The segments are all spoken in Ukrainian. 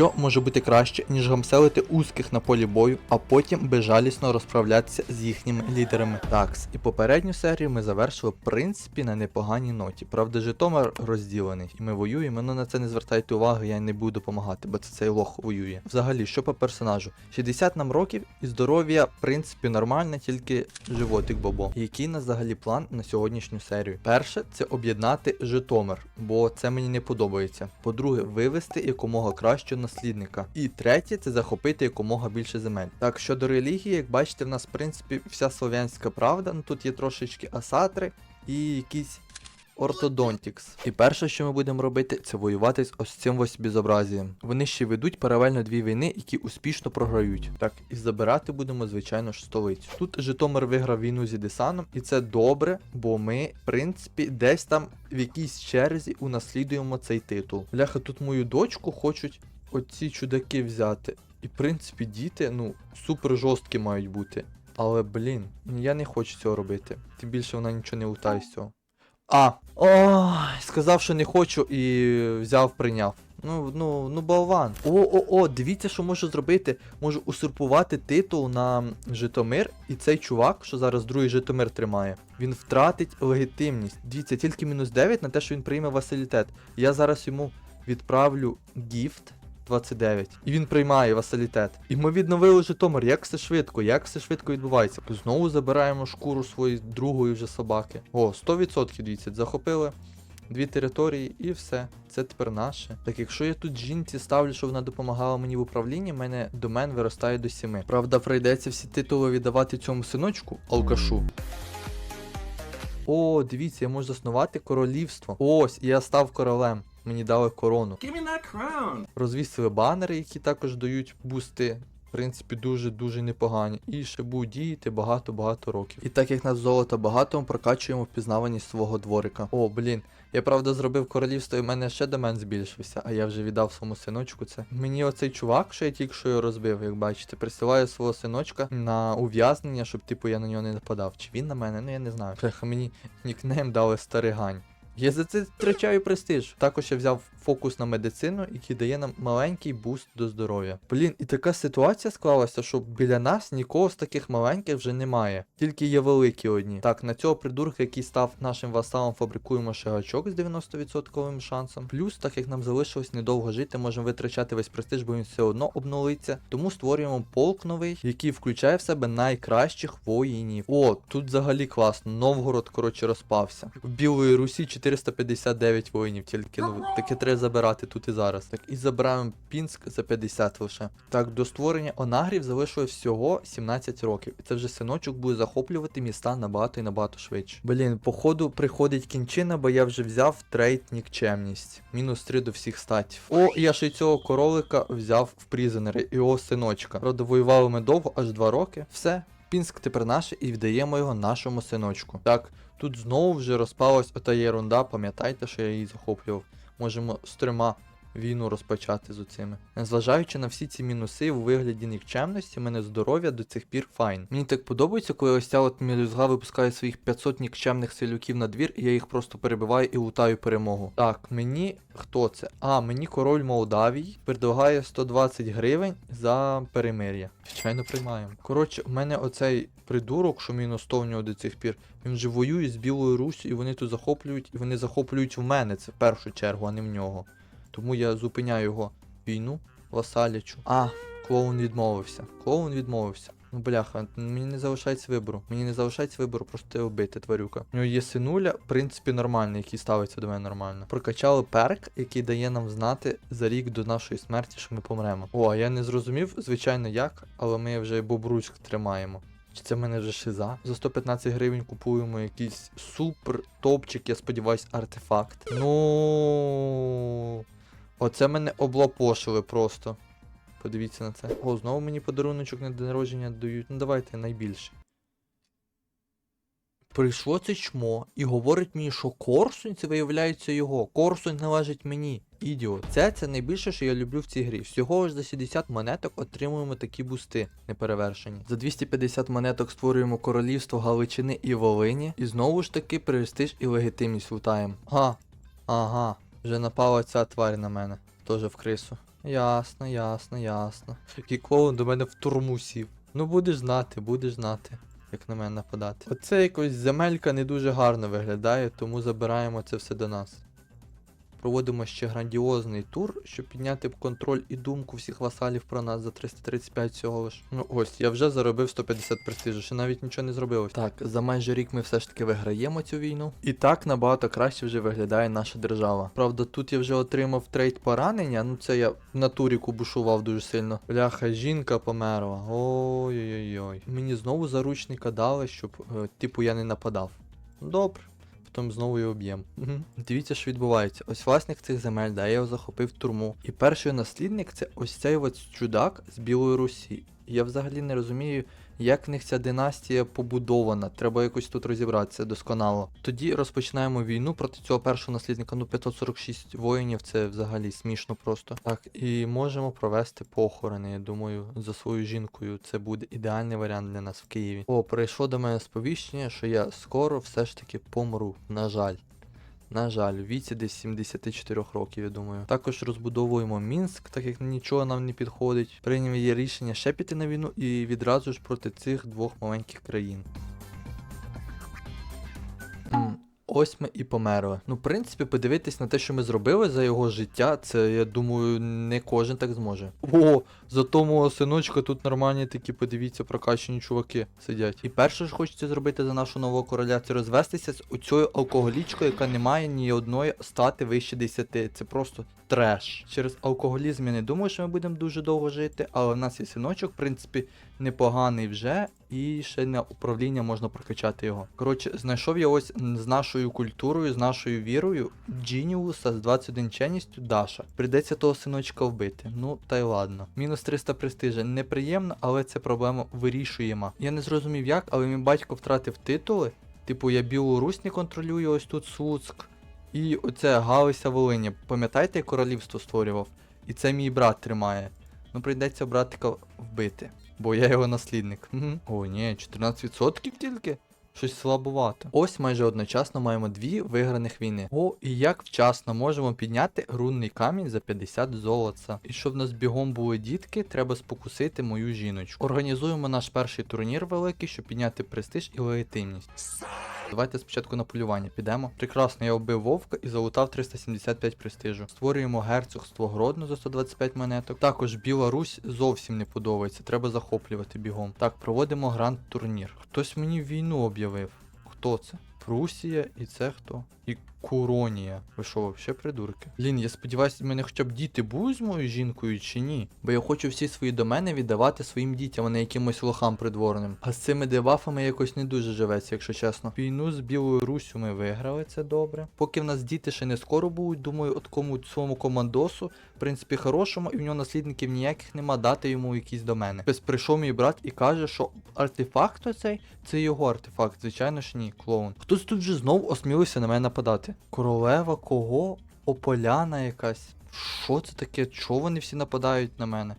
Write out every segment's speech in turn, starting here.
Що може бути краще, ніж гамселити узких на полі бою, а потім безжалісно розправлятися з їхніми лідерами. Такс, і попередню серію ми завершили в принципі на непоганій ноті. Правда, Житомир розділений, і ми воюємо. Ну на це не звертайте уваги, я не буду допомагати, бо це цей лох воює. Взагалі, що по персонажу? 60 нам років і здоров'я, в принципі, нормальне, тільки животик бобо. Який у нас взагалі план на сьогоднішню серію? Перше, це об'єднати Житомир, бо це мені не подобається. По-друге, вивести якомога кращого наслідника. І третє, це захопити якомога більше земель. Так, щодо релігії, як бачите, в нас, в принципі, вся слов'янська правда. Ну тут є трошечки асатри і якісь ортодонтікс. І перше, що ми будемо робити, це воювати з ось цим ось безобразієм. Вони ще ведуть паралельно дві війни, які успішно програють. Так, і забирати будемо, звичайно ж, столицю. Тут Житомир виграв війну зі Десаном, і це добре, бо ми, в принципі, десь там в якійсь черзі унаслідуємо цей титул. Бляха, тут мою дочку хочуть оці чудаки взяти. І в принципі, діти, ну, супер жорсткі мають бути. Але, блін, я не хочу цього робити. Тим більше вона нічого не лутає з цього. А, ой, сказав, що не хочу і взяв, прийняв. Ну, ну, ну, болван. О, о, о, дивіться, що можу зробити. Можу усурпувати титул на Житомир, і цей чувак, що зараз другий Житомир тримає, він втратить легітимність. Дивіться, тільки мінус 9 на те, що він прийме василітет. Я зараз йому відправлю гіфт. 29. І він приймає василітет. І ми відновили Житомир. Як все швидко, як все швидко відбувається. Знову забираємо шкуру своєї другої вже собаки. О, 100% дивіться, захопили дві території і все. Це тепер наше. Так якщо я тут жінці ставлю, що вона допомагала мені в управлінні, в мене домен виростає до 7. Правда, прийдеться всі титули віддавати цьому синочку, алкашу. О, дивіться, я можу заснувати королівство. Ось, я став королем. Мені дали корону. Розвісили банери, які також дають бусти. В принципі, дуже-дуже непогані. І ще будуть діяти багато-багато років. І так як нас золота багато, ми прокачуємо впізнаваність свого дворика. О, блін. Я правда зробив королівство, і в мене ще домен збільшився, а я вже віддав своєму синочку це. Мені оцей чувак, що я тільки що його розбив, як бачите, присилає свого синочка на ув'язнення, щоб типу я на нього не нападав. Чи він на мене? Ну я не знаю. Бляха, мені нікнейм дали старий гань. Я за це втрачаю престиж. Також я взяв фокус на медицину, який дає нам маленький буст до здоров'я. Блін, і така ситуація склалася, що біля нас нікого з таких маленьких вже немає. Тільки є великі одні. Так, на цього придурка, який став нашим васалом, фабрикуємо ще гачок з 90% шансом. Плюс, так як нам залишилось недовго жити, можемо витрачати весь престиж, бо він все одно обнулиться. Тому створюємо полк новий, який включає в себе найкращих воїнів. О, тут взагалі класно. Новгород, коротше, розпався. В Білої Русі 459 воїнів, тільки ну таке треба забирати тут і зараз. Так, і забираємо Пінськ за 50 лише. Так, до створення онагрів залишилось всього 17 років. І це вже синочок буде захоплювати міста набагато і набагато швидше. Блін, походу приходить кінчина, бо я вже взяв трейд нікчемність. Мінус 3 до всіх статів. О, я ще й цього королика взяв в призенери, його синочка. Правда, воювали ми довго, аж 2 роки. Все. Пінськ тепер наше і віддаємо його нашому синочку. Так, тут знову вже розпалась ота єрунда, пам'ятайте, що я її захоплював. Можемо з трьома війну розпочати з оцими. Незважаючи на всі ці мінуси у вигляді нікчемності, мене здоров'я до цих пір файн. Мені так подобається, коли ось ця от мілюзга випускає своїх 500 нікчемних селюків на двір, і я їх просто перебиваю і лутаю перемогу. Так, мені хто це? А, мені король Молдавії предлагає 120 гривень за перемир'я. Звичайно, приймаємо. Коротше, у мене оцей придурок, що мінус 100 в нього до цих пір, він же воює з Білою Руссю, і вони тут захоплюють, і вони захоплюють в мене це в першу чергу, а не в нього. Тому я зупиняю його війну васалячу. А, клоун відмовився. Клоун відмовився. Ну бляха, мені не залишається вибору. Мені не залишається вибору просто вбити, тварюка. У нього є синуля, в принципі, нормальний, який ставиться до мене нормально. Прокачали перк, який дає нам знати за рік до нашої смерті, що ми помремо. О, я не зрозумів, звичайно, як, але ми вже Бобруськ тримаємо. Чи це в мене вже шиза? За 115 гривень купуємо якийсь супер топчик, я сподіваюсь, артефакт. Ну. Оце мене облапошили просто. Подивіться на це. О, знову мені подаруночок на день народження дають. Ну давайте найбільше. Прийшло це чмо і говорить мені, що Корсунь це виявляється його. Корсунь належить мені. Ідіот. Це це найбільше, що я люблю в цій грі. Всього ж за 70 монеток отримуємо такі бусти неперевершені. За 250 монеток створюємо королівство Галичини і Волині. І знову ж таки престиж і легітимність лутаємо. А, ага, вже напала ця тварь на мене. Тоже в крису. Ясно, ясно, ясно. І клоун до мене в турму сів. Ну будеш знати, будеш знати, як на мене нападати. Оце якось земелька не дуже гарно виглядає, тому забираємо це все до нас. Проводимо ще грандіозний тур, щоб підняти контроль і думку всіх васалів про нас за 335 всього лиш. Ну ось, я вже заробив 150 престижу, ще навіть нічого не зробилось. Так, за майже рік ми все ж таки виграємо цю війну. І так набагато краще вже виглядає наша держава. Правда, тут я вже отримав трейд поранення, ну це я в натурі кубушував дуже сильно. Бляха, жінка померла. Ой-ой-ой. Мені знову заручника дали, щоб, е, типу, я не нападав. Добре. Потім знову його об'єм. Угу. Дивіться, що відбувається. Ось власник цих земель, да, я його захопив в турму. І перший наслідник це ось цей ось чудак з Білої Русі. Я взагалі не розумію, як в них ця династія побудована. Треба якось тут розібратися досконало. Тоді розпочинаємо війну проти цього першого наслідника. Ну, 546 воїнів це взагалі смішно просто. Так, і можемо провести похорони. Я думаю, за свою жінкою це буде ідеальний варіант для нас в Києві. О, прийшло до мене сповіщення, що я скоро все ж таки помру. На жаль. На жаль, у віці десь 74 років, я думаю. Також розбудовуємо Мінськ, так як нічого нам не підходить. Прийняв є рішення ще піти на війну і відразу ж проти цих двох маленьких країн. Ось ми і померли. Ну, в принципі, подивитись на те, що ми зробили за його життя, це, я думаю, не кожен так зможе. О, зато мого синочка тут нормальні такі, подивіться, прокачені чуваки сидять. І перше ж хочеться зробити за нашого нового короля, це розвестися з оцею алкоголічкою, яка не має ні одної стати вище 10. Це просто треш. Через алкоголізм я не думаю, що ми будемо дуже довго жити, але в нас є синочок, в принципі, непоганий вже, і ще на управління можна прокачати його. Коротше, знайшов я ось з нашою культурою, з нашою вірою Джініуса з 21 ченністю Даша. Прийдеться того синочка вбити. Ну, та й ладно. Мінус 300 престижа. Неприємно, але це проблема вирішуємо. Я не зрозумів як, але мій батько втратив титули. Типу, я Білу Русь не контролюю, ось тут Слуцьк. І оце Галися Волині. Пам'ятаєте, я королівство створював? І це мій брат тримає. Ну, прийдеться братика вбити. Бо я його наслідник. Угу. О, ні, 14% тільки? Щось слабувато. Ось майже одночасно маємо дві виграних війни. О, і як вчасно можемо підняти рунний камінь за 50 золота. І щоб в нас бігом були дітки, треба спокусити мою жіночку. Організуємо наш перший турнір великий, щоб підняти престиж і легітимність. Давайте спочатку на полювання підемо. Прекрасно, я вбив вовка і залутав 375 престижу. Створюємо герцогство Гродно за 125 монеток. Також Біла Русь зовсім не подобається, треба захоплювати бігом. Так, проводимо гранд турнір. Хтось мені війну об'явив. Хто це? Прусія і це хто? І Куронія. Ви що, вообще придурки? Блін, я сподіваюся, в мене хоча б діти будуть з моєю жінкою чи ні? Бо я хочу всі свої домени віддавати своїм дітям, а не якимось лохам придворним. А з цими дебафами якось не дуже живеться, якщо чесно. Війну з Білою Руссю ми виграли, це добре. Поки в нас діти ще не скоро будуть, думаю, от кому своєму командосу, в принципі, хорошому, і в нього наслідників ніяких нема, дати йому якісь домени. Ось прийшов мій брат і каже, що артефакт оцей це його артефакт. Звичайно ж ні, клоун. Хтось тут вже знов осмілився на мене нападати. Королева кого? Ополяна якась. Що це таке? Чого вони всі нападають на мене?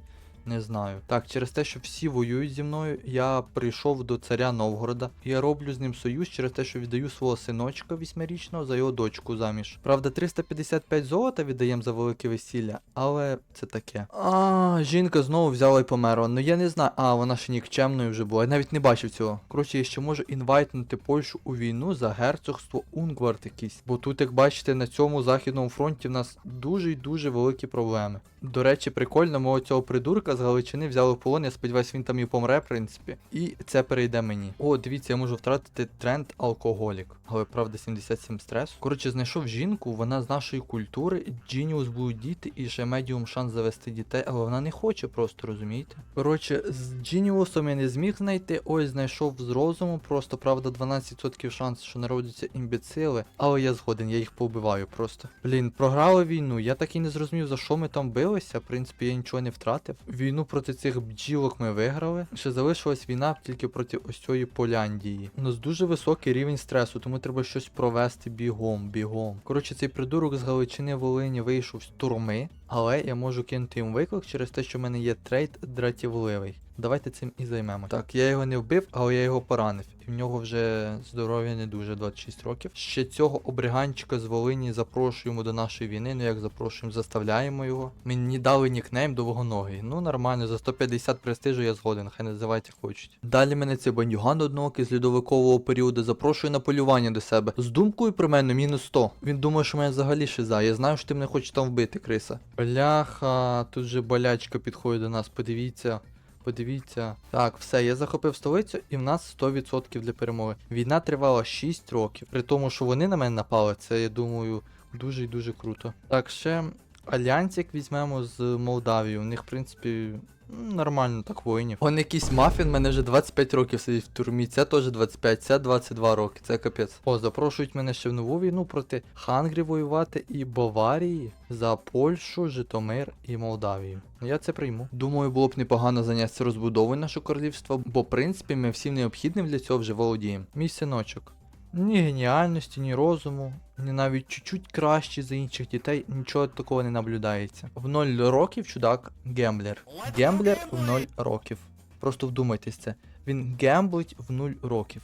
Не знаю. Так, через те, що всі воюють зі мною, я прийшов до царя Новгорода. Я роблю з ним союз через те, що віддаю свого синочка вісьмирічного за його дочку заміж. Правда, 355 золота віддаємо за велике весілля, але це таке. А, жінка знову взяла і померла. Ну я не знаю. А, вона ще нікчемною вже була. Я навіть не бачив цього. Коротше, я ще можу інвайтнути Польщу у війну за герцогство Унгвард якийсь. Бо тут, як бачите, на цьому західному фронті в нас дуже й дуже великі проблеми. До речі, прикольно, мого цього придурка з Галичини взяли в полон. Я сподіваюся, він там і помре, в принципі. І це перейде мені. О, дивіться, я можу втратити тренд алкоголік. Але правда 77 стресу. Коротше, знайшов жінку, вона з нашої культури, Джініус будуть діти і ще медіум шанс завести дітей, але вона не хоче просто, розумієте? Коротше, з Джініусом я не зміг знайти, ось знайшов з розуму, просто правда 12% шанс, що народяться імбецили, але я згоден, я їх повбиваю просто. Блін, програли війну, я так і не зрозумів, за що ми там билися. В принципі, я нічого не втратив. Війну проти цих бджілок ми виграли. Ще залишилась війна тільки проти ось цієї Поляндії. У нас дуже високий рівень стресу, тому треба щось провести бігом, бігом. Коротше, цей придурок з Галичини Волині вийшов з турми, але я можу кинути їм виклик через те, що в мене є трейд дратівливий. Давайте цим і займемо. Так, я його не вбив, але я його поранив. І в нього вже здоров'я не дуже 26 років. Ще цього обриганчика з Волині запрошуємо до нашої війни. Ну як запрошуємо, заставляємо його. Мені дали нікнейм довгоногий. Ну нормально, за 150 престижу я згоден, хай називайте хочуть. Далі мене цей бандюган одноокий з льодовикового періоду запрошує на полювання до себе. З думкою про мене мінус 100. Він думає, що мене взагалі шиза. Я знаю, що ти мене хочеш там вбити, криса. Бляха, тут же болячка підходить до нас, подивіться. Подивіться. Так, все, я захопив столицю, і в нас 100% для перемоги. Війна тривала 6 років. При тому, що вони на мене напали, це я думаю дуже і дуже круто. Так, ще альянсик візьмемо з Молдавії. У них, в принципі, нормально так воїнів. Он якийсь мафін, мене вже 25 років сидить в турмі. Це теж 25, це 22 роки, це капець. О, запрошують мене ще в нову війну проти Хангрі воювати і Баварії за Польщу, Житомир і Молдавію. Я це прийму. Думаю, було б непогано зайнятися розбудовою нашого королівства, бо в принципі ми всім необхідним для цього вже володіємо. Мій синочок. Ні геніальності, ні розуму, ні навіть чуть-чуть кращий за інших дітей, нічого такого не наблюдається. В 0 років чудак гемблер. Гемблер в 0 років. Просто вдумайтесь це. Він гемблить в 0 років.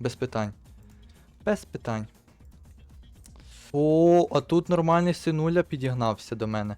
Без питань. Без питань. О, а тут нормальний синуля підігнався до мене.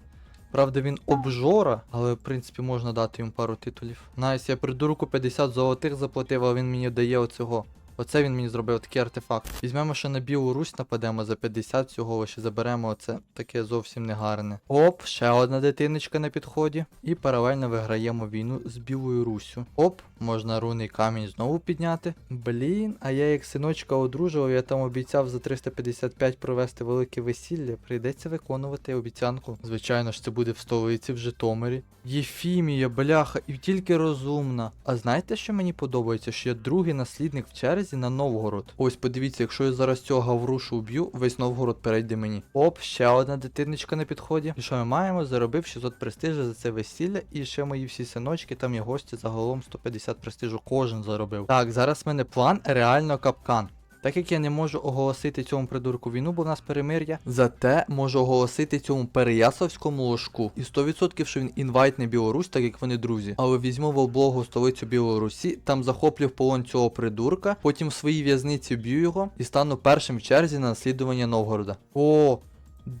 Правда, він обжора, але в принципі можна дати йому пару титулів. Найс, я придурку 50 золотих заплатив, а він мені дає оцього. Оце він мені зробив такий артефакт. Візьмемо ще на Білу Русь, нападемо за 50 всього лише заберемо оце таке зовсім негарне. Оп, ще одна дитиночка на підході. І паралельно виграємо війну з Білою Руссю. Оп, можна рунний камінь знову підняти. Блін, а я як синочка одружував, я там обіцяв за 355 провести велике весілля. Прийдеться виконувати обіцянку. Звичайно ж, це буде в столиці в Житомирі. Єфімія, бляха, і тільки розумна. А знаєте, що мені подобається? Що я другий наслідник в черзі на Новгород. Ось подивіться, якщо я зараз цього гаврушу уб'ю, весь Новгород перейде мені. Оп, ще одна дитиночка на підході. І що ми маємо? Заробив 600 престижа за це весілля, і ще мої всі синочки, там є гості, загалом 150 престижу кожен заробив. Так, зараз в мене план реально капкан. Так як я не можу оголосити цьому придурку війну, бо в нас перемир'я, зате можу оголосити цьому переяславському ложку. І 100% що він інвайтне Білорусь, так як вони друзі. Але візьму в облогу столицю Білорусі, там захоплю в полон цього придурка, потім в своїй в'язниці б'ю його і стану першим в черзі на наслідування Новгорода. О!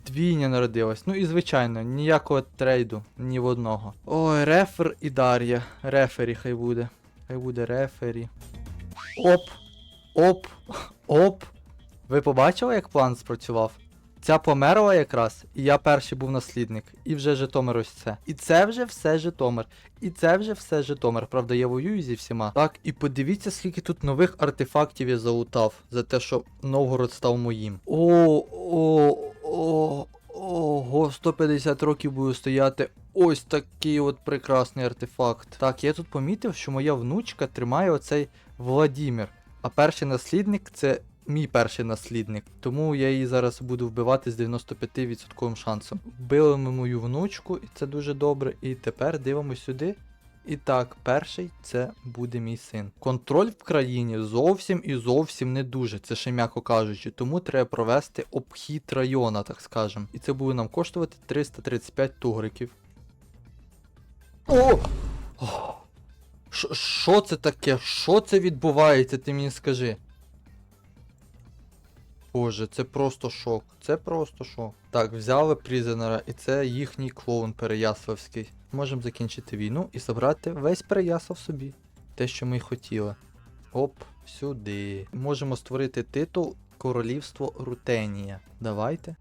Двійня народилась. Ну і звичайно, ніякого трейду, ні в одного. Ой, рефер і Дар'я. Рефері хай буде. Хай буде рефері. Оп! Оп! Оп! Ви побачили, як план спрацював? Ця померла якраз, і я перший був наслідник. І вже Житомир ось це. І це вже все Житомир. І це вже все Житомир. Правда, я воюю зі всіма. Так, і подивіться, скільки тут нових артефактів я залутав за те, що Новгород став моїм. О, о, о, ого, 150 років буду стояти. Ось такий от прекрасний артефакт. Так, я тут помітив, що моя внучка тримає оцей Владімір. А перший наслідник це мій перший наслідник. Тому я її зараз буду вбивати з 95% шансом. Вбили ми мою внучку, і це дуже добре. І тепер дивимося сюди. І так, перший це буде мій син. Контроль в країні зовсім і зовсім не дуже, це ще м'яко кажучи, тому треба провести обхід района, так скажем. І це буде нам коштувати 335 тугриків. О! О! Що це таке? Що це відбувається, ти мені скажи? Боже, це просто шок. Це просто шок. Так, взяли призенера, і це їхній клоун Переяславський. Можемо закінчити війну і забрати весь Переяслав собі. Те, що ми хотіли. Оп, сюди. Можемо створити титул Королівство Рутенія. Давайте.